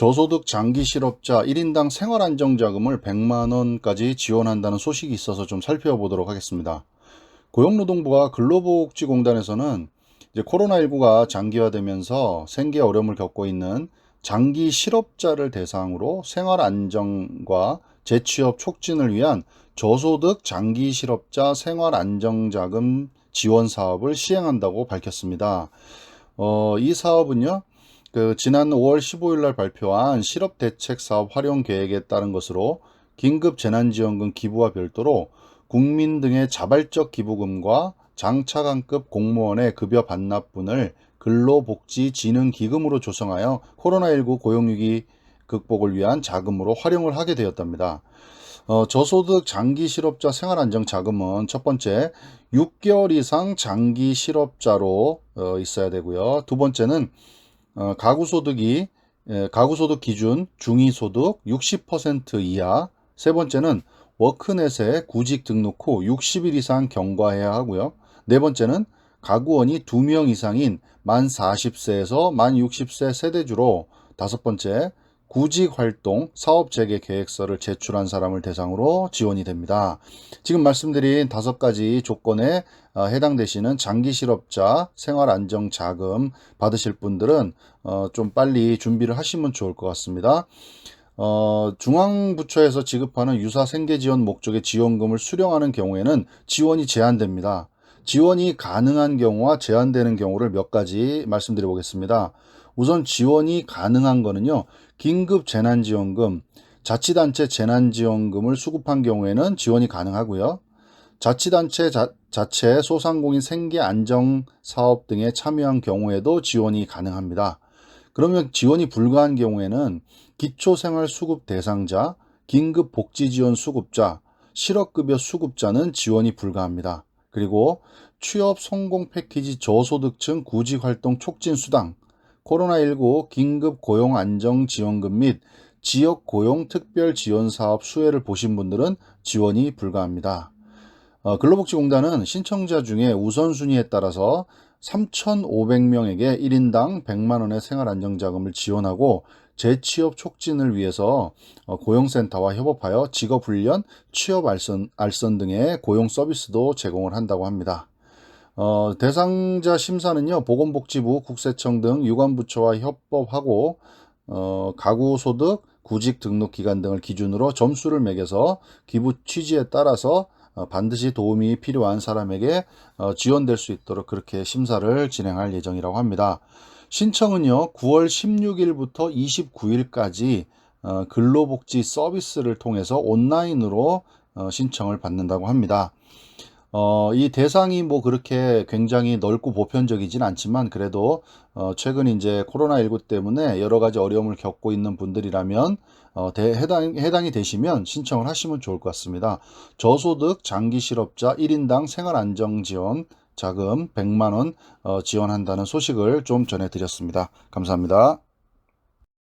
저소득 장기 실업자 1인당 생활안정자금을 100만 원까지 지원한다는 소식이 있어서 좀 살펴보도록 하겠습니다. 고용노동부가 근로복지공단에서는 이제 코로나19가 장기화되면서 생계 어려움을 겪고 있는 장기 실업자를 대상으로 생활 안정과 재취업 촉진을 위한 저소득 장기 실업자 생활 안정자금 지원 사업을 시행한다고 밝혔습니다. 어, 이 사업은요, 그 지난 5월 15일 날 발표한 실업 대책 사업 활용 계획에 따른 것으로 긴급 재난지원금 기부와 별도로 국민 등의 자발적 기부금과 장차관급 공무원의 급여 반납분을 근로복지진흥기금으로 조성하여 코로나19 고용위기 극복을 위한 자금으로 활용을 하게 되었답니다. 어, 저소득 장기 실업자 생활안정자금은 첫 번째 6개월 이상 장기 실업자로 어, 있어야 되고요. 두 번째는 어, 가구 소득이 예, 가구 소득 기준 중위소득 60% 이하. 세 번째는 워크넷에 구직 등록 후 60일 이상 경과해야 하고요. 네 번째는 가구원이 2명 이상인 만 40세에서 만 60세 세대주로 다섯 번째 구직 활동 사업 재개 계획서를 제출한 사람을 대상으로 지원이 됩니다. 지금 말씀드린 다섯 가지 조건에 어, 해당되시는 장기 실업자 생활 안정 자금 받으실 분들은 어, 좀 빨리 준비를 하시면 좋을 것 같습니다. 어, 중앙부처에서 지급하는 유사 생계 지원 목적의 지원금을 수령하는 경우에는 지원이 제한됩니다. 지원이 가능한 경우와 제한되는 경우를 몇 가지 말씀드려 보겠습니다. 우선 지원이 가능한 거는요. 긴급 재난지원금, 자치단체 재난지원금을 수급한 경우에는 지원이 가능하고요. 자치단체 자, 자체 소상공인 생계 안정 사업 등에 참여한 경우에도 지원이 가능합니다. 그러면 지원이 불가한 경우에는 기초생활수급 대상자, 긴급복지지원 수급자, 실업급여 수급자는 지원이 불가합니다. 그리고 취업 성공 패키지 저소득층 구직활동 촉진 수당, 코로나19 긴급 고용 안정 지원금 및 지역 고용 특별 지원 사업 수혜를 보신 분들은 지원이 불가합니다. 어, 근로복지공단은 신청자 중에 우선순위에 따라서 3,500명에게 1인당 100만 원의 생활안정자금을 지원하고 재취업 촉진을 위해서 어, 고용센터와 협업하여 직업훈련, 취업 알선, 알선 등의 고용 서비스도 제공을 한다고 합니다. 어, 대상자 심사는요, 보건복지부, 국세청 등 유관부처와 협업하고, 어, 가구소득, 구직 등록 기간 등을 기준으로 점수를 매겨서 기부 취지에 따라서 어, 반드시 도움이 필요한 사람에게 어, 지원될 수 있도록 그렇게 심사를 진행할 예정이라고 합니다. 신청은요, 9월 16일부터 29일까지 어, 근로복지 서비스를 통해서 온라인으로 어, 신청을 받는다고 합니다. 어, 이 대상이 뭐 그렇게 굉장히 넓고 보편적이진 않지만 그래도 어, 최근 이제 코로나19 때문에 여러 가지 어려움을 겪고 있는 분들이라면 어, 대, 해당, 해당이 되시면 신청을 하시면 좋을 것 같습니다. 저소득 장기 실업자 1인당 생활안정지원 자금 100만 원 어, 지원한다는 소식을 좀 전해드렸습니다. 감사합니다.